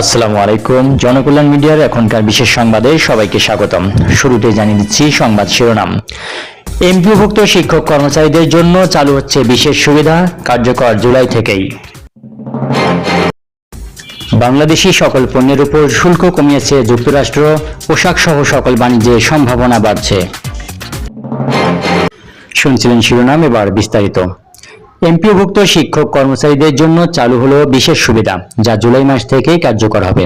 আসসালামু আলাইকুম জনকল্যাণ মিডিয়ার এখনকার বিশেষ সংবাদে সবাইকে স্বাগতম। শুরুতে জানিয়ে দিচ্ছি সংবাদ শিরোনাম। এমপিভুক্ত শিক্ষক কর্মচারীদের জন্য চালু হচ্ছে বিশেষ সুবিধা, কার্যকর জুলাই থেকেই। বাংলাদেশি সকল পণ্যের উপর শুল্ক কমিয়েছে যুক্তরাষ্ট্র পোশাক সহ সকল বাণিজ্যে সম্ভাবনা বাড়ছে। শুনছিলেন শিরোনাম, এবার বিস্তারিত। এমপিওভুক্ত শিক্ষক কর্মচারীদের জন্য চালু হলো বিশেষ সুবিধা, যা জুলাই মাস থেকে কার্যকর হবে।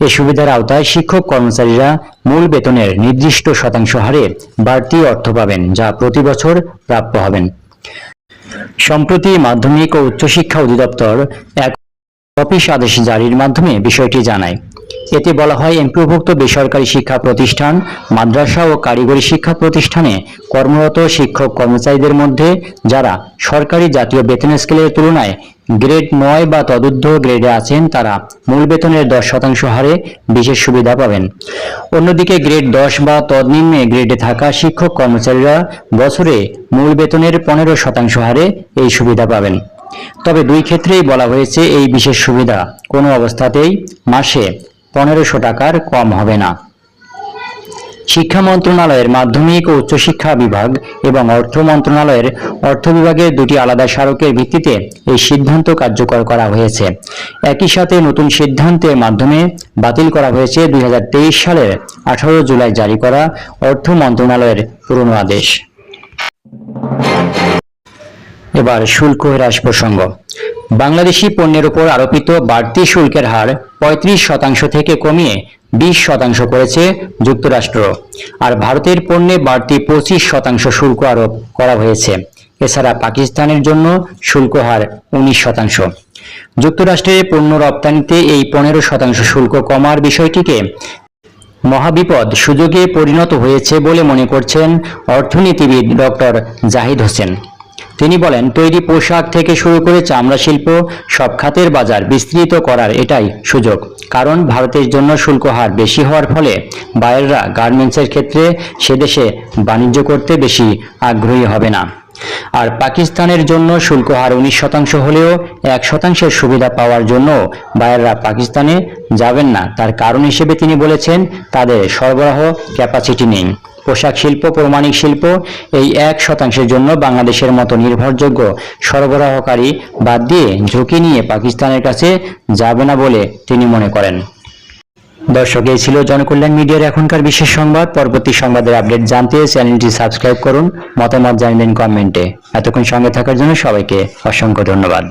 এ সুবিধার আওতায় শিক্ষক কর্মচারীরা মূল বেতনের নির্দিষ্ট শতাংশ হারে বাড়তি অর্থ পাবেন, যা প্রতি বছর প্রাপ্য হবেন। সম্প্রতি মাধ্যমিক ও উচ্চশিক্ষা অধিদপ্তর এক অফিস আদেশ জারির মাধ্যমে বিষয়টি জানায়। এতে বলা হয় এমপিওভুক্ত বেসরকারি শিক্ষা প্রতিষ্ঠান, মাদ্রাসা ও কারিগরি শিক্ষা প্রতিষ্ঠানে কর্মরত শিক্ষক কর্মচারীদের মধ্যে যারা সরকারি জাতীয় বেতন স্কেলের তুলনায় গ্রেড নয় বা তদুর্ধ্ব গ্রেডে আছেন, তারা মূল বেতনের দশ শতাংশ হারে বিশেষ সুবিধা পাবেন। অন্যদিকে গ্রেড দশ বা তদনিম্নে গ্রেডে থাকা শিক্ষক কর্মচারীরা বছরে মূল বেতনের পনেরো শতাংশ হারে এই সুবিধা পাবেন। তবে দুই ক্ষেত্রেই বলা হয়েছে এই বিশেষ সুবিধা। কোনো অবস্থাতেই মাসে পনেরোশো টাকার কম হবে না। শিক্ষা মন্ত্রণালয়ের মাধ্যমিক ও উচ্চশিক্ষা বিভাগ এবং অর্থ মন্ত্রণালয়ের অর্থ বিভাগের দুটি আলাদা স্মারকের ভিত্তিতে এই সিদ্ধান্ত কার্যকর করা হয়েছে। একই সাথে নতুন সিদ্ধান্তের মাধ্যমে বাতিল করা হয়েছে দুই হাজার তেইশ সালের আঠারো জুলাই জারি করা অর্থ মন্ত্রণালয়ের পুরনো আদেশ। এবার শুল্ক হ্রাস প্রসঙ্গ। বাংলাদেশি পণ্যের উপর আরোপিত বাড়তি শুল্কের হার পঁয়ত্রিশ শতাংশ থেকে কমিয়ে বিশ শতাংশ করেছে যুক্তরাষ্ট্র। আর ভারতের পণ্যে বাড়তি পঁচিশ শতাংশ শুল্ক আরোপ করা হয়েছে। এছাড়া পাকিস্তানের জন্য শুল্ক হার উনিশ শতাংশ। যুক্তরাষ্ট্রে পণ্য রপ্তানিতে এই পনেরো শতাংশ শুল্ক কমার বিষয়টিকে মহাবিপদ সুযোগে পরিণত হয়েছে বলে মনে করছেন অর্থনীতিবিদ ডক্টর জাহিদ হোসেন। তিনি বলেন, তৈরি পোশাক থেকে শুরু করে চামড়া শিল্প, সব খাতের বাজার বিস্তৃত করার এটাই সুযোগ। কারণ ভারতের জন্য শুল্ক হার বেশি হওয়ার ফলে বায়াররা গার্মেন্টসের ক্ষেত্রে সে দেশে বাণিজ্য করতে বেশি আগ্রহী হবে না। আর পাকিস্তানের জন্য শুল্ক হার উনিশ শতাংশ হলেও এক শতাংশের সুবিধা পাওয়ার জন্য বায়াররা পাকিস্তানে যাবেন না। তার কারণ হিসেবে তিনি বলেছেন, তাদের সরবরাহ ক্যাপাসিটি নেই। পোশাক শিল্প, প্রমাণিক শিল্প, এই এক শতাংশের জন্য বাংলাদেশের মতো নির্ভরযোগ্য সরবরাহকারী বাদ দিয়ে ঝুঁকি নিয়ে পাকিস্তানের কাছে যাবে না বলে তিনি মনে করেন। দর্শক, এই ছিল জনকল্যাণ মিডিয়ার এখনকার বিশেষ সংবাদ। পরবর্তী সংবাদের আপডেট জানতে চ্যানেলটি সাবস্ক্রাইব করুন। মতামত জানাবেন কমেন্টে। এতক্ষণ সঙ্গে থাকার জন্য সবাইকে অসংখ্য ধন্যবাদ।